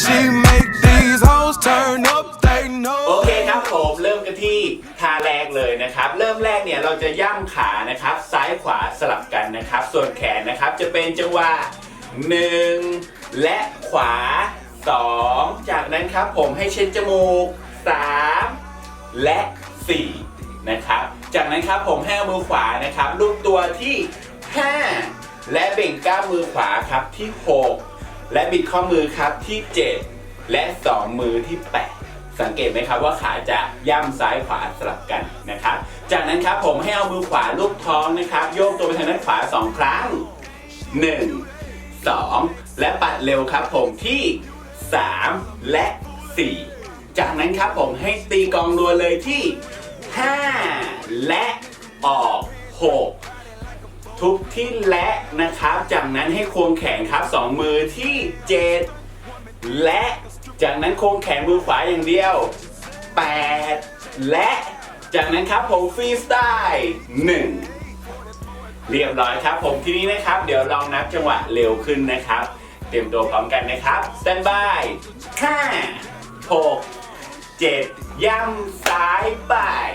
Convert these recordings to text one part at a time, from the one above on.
She make these hoes turn up, they know. โอเคครับผมเริ่มกันที่ท่าแรกเลยนะครับ เริ่มแรกเนี่ยเราจะย่ำขานะครับ ซ้ายขวาสลับกันนะครับ ส่วนแขนนะครับจะเป็นจังหวะ1และขวา2จากนั้นครับผมให้เช็ดจมูก3และ4นะครับ จากนั้นครับผมให้เอามือขวานะครับลูบตัวที่5และเบ่งกล้ามมือขวาครับที่6 และบิดข้อมือครับที่ 7 และ 2 มือที่ 8 สังเกตไหมครับว่าขาจะย่ำซ้ายขวาสลับกันนะครับ จากนั้นครับผมให้เอามือขวาลูบท้องนะครับ โยกตัวไปทางด้านขวา 2 ครั้ง 1 2 และปัดเร็วครับผมที่ 3 และ 4 จากนั้นครับผมให้ตีกองรัวเลยที่ 5 และออก 6 ทุกที่และนะครับ จากนั้นให้ควงแขนครับสองมือที่7และจากนั้นควงแขนมือขวาอย่างเดียว8และจากนั้นครับผมฟรีสไตล์1เรียบร้อยครับผมทีนี้นะครับ เดี๋ยวลองนับจังหวะเร็วขึ้นนะครับ เตรียมตัวพร้อมกันนะครับสแตนบาย5 6 7ย่ำซ้ายบ่าย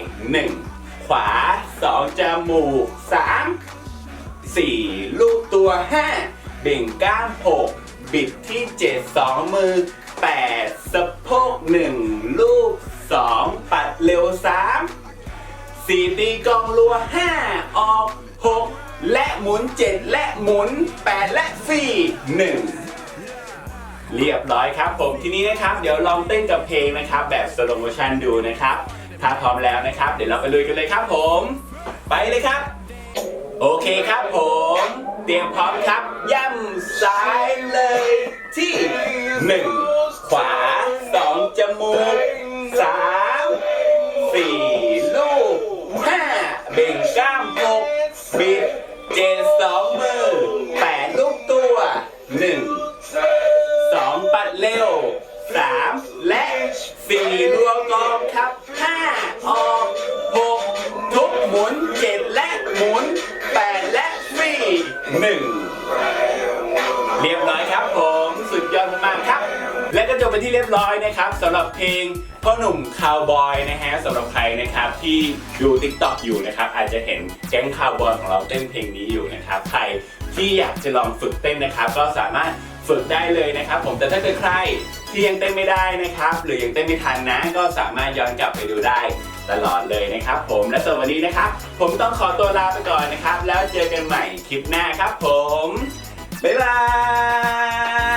1ขวา2จมูก3 4 ลูกตัว 5 เบ่งกล้าม6บิดที่ 7 2 มือ 8 สะโพก 1 ลูก 2 ปัดเร็ว3สี่ตีกองรัว 5 ออก 6 และหมุน 7 และหมุน 8 และ 4 1เรียบร้อยครับผมทีนี้นะครับ เดี๋ยวลองเต้นกับเพลงนะครับ แบบสโลโมชันดูนะครับ ถ้าพร้อมแล้วนะครับ เดี๋ยวเราไปลุยกันเลยครับผม ไปเลยครับ โอเคครับผม เตรียมพร้อมครับ ย่ำซ้ายเลยที่หนึ่งขวาสองจมูกสามสี่ลูกห้าเบ่งกล้ามหกบิดเจ็ดสองมือแปดลูกตัวหนึ่ง สี่หนึ่งเรียบร้อยครับผมสุดยอดมากครับ และก็จบไปที่เรียบร้อยนะครับสำหรับเพลงพ่อหนุ่มคาวบอยนะฮะสำหรับใครนะครับที่ดู t ิ k t o k อยู่นะครับอาจจะเห็นแก๊งคาวบอยของเราเต้นเพลงนี้อยู่นะครับใครที่อยากจะลองฝึกเต้นนะครับ ก็สามารถฝึกได้เลยนะครับ ผมแต่ถ้าเกิดใครที่ยังเต้นไม่ได้นะครับ หรือยังเต้นไม่ทันนะ ก็สามารถย้อนกลับไปดูได้ ตลอดเลยนะครับผมและสำหรับวันนี้นะครับ ผมต้องขอตัวลาไปก่อนนะครับ แล้วเจอกันใหม่คลิปหน้าครับผม บ๊ายบาย